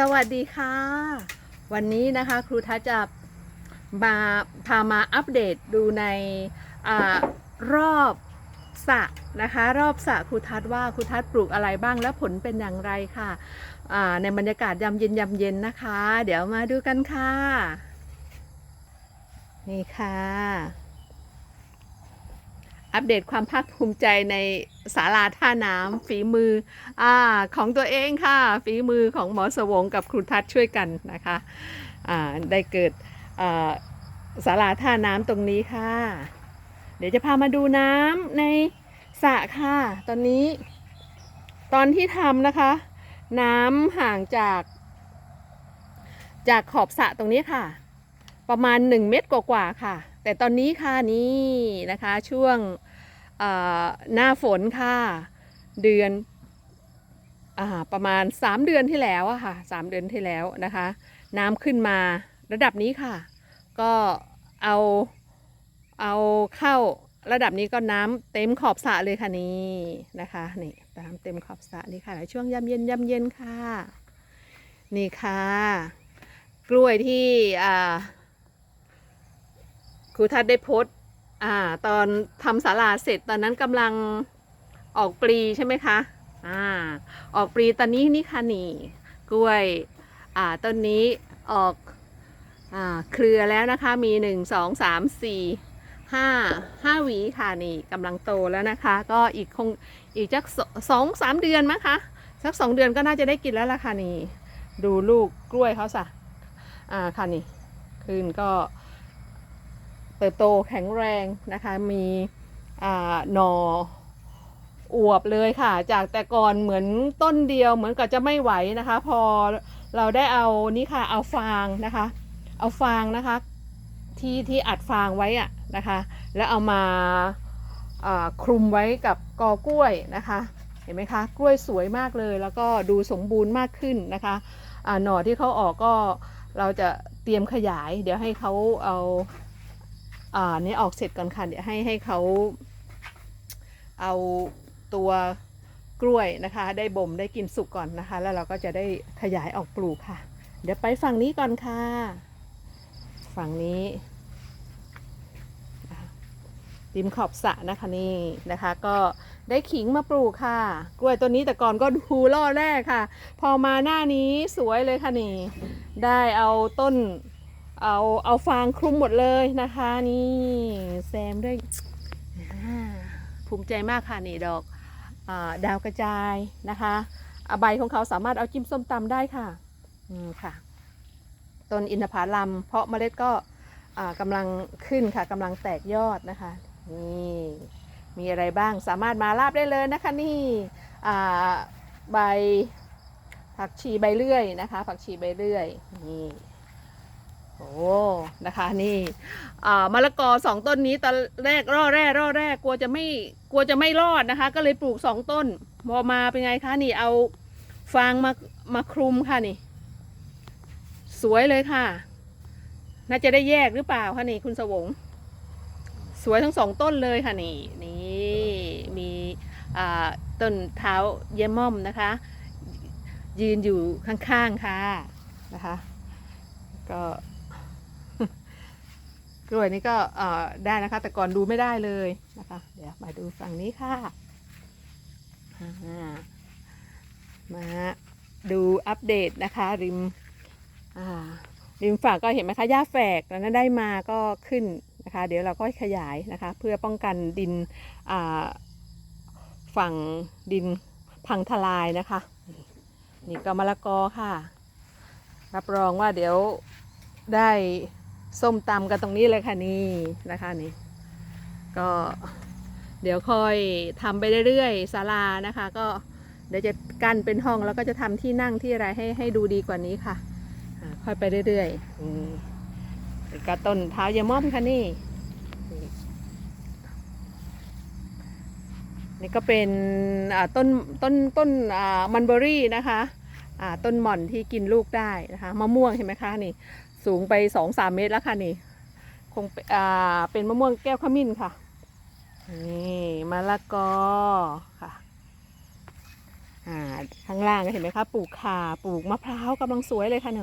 สวัสดีค่ะ วันนี้นะคะครูทัศน์จะมาพามาอัปเดตดูในอรอบสะนะคะ รอบสะครูทัศน์ว่าครูทัศน์ปลูกอะไรบ้างและผลเป็นอย่างไรค่ะในบรรยากาศยามเย็นยามเย็นนะคะ เดี๋ยวมาดูกันค่ะ นี่ค่ะ อัปเดตความภาคภูมิใจในศาลาท่าน้ำฝีมืออของตัวเองค่ะ ฝีมือของหมอสวงกับครูทัศช่วยกันนะคะได้เกิดศาลาท่าน้ำตรงนี้ค่ะ เดี๋ยวจะพามาดูน้ำในสระค่ะ ตอนนี้ ตอนที่ทำนะคะ น้ำห่างจาก จากขอบสระตรงนี้ค่ะ ประมาณ 1 เมตรกว่าๆค่ะ แต่ตอนนี้ค่ะนี่นะคะช่วง หน้าฝนค่ะ เดือนอประมาณ 3 เดือนที่แล้วอะค่ะสามเดือนที่แล้วนะคะ น้ำขึ้นมาระดับนี้ค่ะ ก็เอาเอาเข้าระดับนี้ก็น้ำเต็มขอบสระเลยค่ะนี่นะคะนี่น้ำเต็มขอบสระนี่ค่ะช่วงยามเย็นยามเย็นค่ะ นี่ค่ะ กล้วยที่ครูทัศน์ได้โพสต์ อ่าตอนทำศาลาเสร็จตอนนั้นกำลังออกปลีใช่ไหมคะอ่าออกปลีตอนนี้นี่ค่ะนี่กล้วยอ่าต้นนี้ออกอ่าเครือแล้วนะคะมีหนึ่งสองสามสี่ห้าห้าหวีค่ะนี่กำลังโตแล้วนะคะ ก็อีกคงอีกจักสสองสามเดือนมั้งคะสักสองเดือนก็น่าจะได้กินแล้วล่ะค่ะนี่ดูลูกกล้วยเขาสะอ่าค่ะนี่คืนก็ เติบโตแข็งแรงนะคะ มีหนออวบเลยค่ะ จากแต่ก่อนเหมือนต้นเดียวเหมือนกับจะไม่ไหวนะคะ พอเราได้เอานี่ค่ะเอาฟางนะคะ เอาฟางนะคะที่ที่อัดฟางไว้อะนะคะ แล้วเอามาคลุมไว้กับกอกล้วยนะคะ เห็นไหมคะกล้วยสวยมากเลย แล้วก็ดูสมบูรณ์มากขึ้นนะคะหน่อที่เขาออกก็เราจะเตรียมขยาย เดี๋ยวให้เขาเอา อ่านี่ออกเสร็จก่อนค่ะเดี๋ยวให้ให้เขาเอาตัวกล้วยนะคะ ได้บ่มได้กินสุกก่อนนะคะ แล้วเราก็จะได้ขยายออกปลูกค่ะ เดี๋ยวไปฝั่งนี้ก่อนค่ะ ฝั่งนี้ริมขอบสระนะคะนี่นะคะก็ได้ขิงมาปลูกค่ะ กล้วยตัวนี้แต่ก่อนก็ดูล่อแรกค่ะ พอมาหน้านี้สวยเลยค่ะนี่ ได้เอาต้น เอาเอาฟางคลุมหมดเลยนะคะ นี่แซมด้วยภูมิใจมากค่ะนี่ดอกอาดาวกระจายนะคะใบของเขาสามารถเอาจิ้มส้มตำได้ค่ะอืมค่ะต้นอินทผลัมเพาะเมล็ดก็กำลังขึ้นค่ะกำลังแตกยอดนะคะนี่มีอะไรบ้างสามารถมาลาบได้เลยนะคะนี่ใบผักชีใบเลื่อยนะคะ ผักชีใบเลื่อยนี่ นะคะ นี่มะละกอสองต้นนี้ตอนแรกร่อแร่ร่อแร่กลัวจะไม่กลัวจะไม่รอดนะคะ ก็เลยปลูกสองต้นพอมาเป็นไงคะนี่เอาฟางมามาคลุมค่ะนี่ สวยเลยค่ะ น่าจะได้แยกหรือเปล่าคะนี่คุณสวง สวยทั้งสองต้นเลยค่ะนี่นี่มีต้นเท้าเยยม่อมนะคะ ยืนอยู่ข้างๆค่ะนะคะ ก็ กล้วยนี่ก็ได้นะคะ แต่ก่อนดูไม่ได้เลยนะคะ เดี๋ยวมาดูฝั่งนี้ค่ะามาดูอัปเดตนะคะ ริมริมฝั่งก็เห็นไหมคะหญ้าแฝกแล้วนั้นได้มาก็ขึ้นนะคะ เดี๋ยวเราก็ขยายนะคะ เพื่อป้องกันดินฝั่งดินพังทลายนะคะ นี่ก็มะละกอค่ะ รับรองว่าเดี๋ยวได้ ส้มตำกันตรงนี้เลยค่ะนี่นะคะนี่ก็เดี๋ยวค่อยทำไปเรื่อยๆศาลานะคะ ก็เดี๋ยวจะกั้นเป็นห้องแล้วก็จะทำที่นั่งที่อะไรให้ให้ดูดีกว่านี้ค่ะ ค่อยไปเรื่อยๆนี่นี่ก็ต้นเท้ายาม่อมค่ะนี่นี่ก็เป็นอ่าต้นต้นต้นอ่ามันเบอรี่นะคะอ่าต้นหม่อนที่กินลูกได้นะคะมะม่วงเห็นไหมคะนี่ สูงไปสองสามเมตรแล้วค่ะนี่ คงเป็นมะม่วงแก้วขมิ้นค่ะ นี่มะละกอค่ะข้างล่างเห็นไหมคะปลูกข่าปลูกมะพร้าวกำลังสวยเลยค่ะหนึ่ง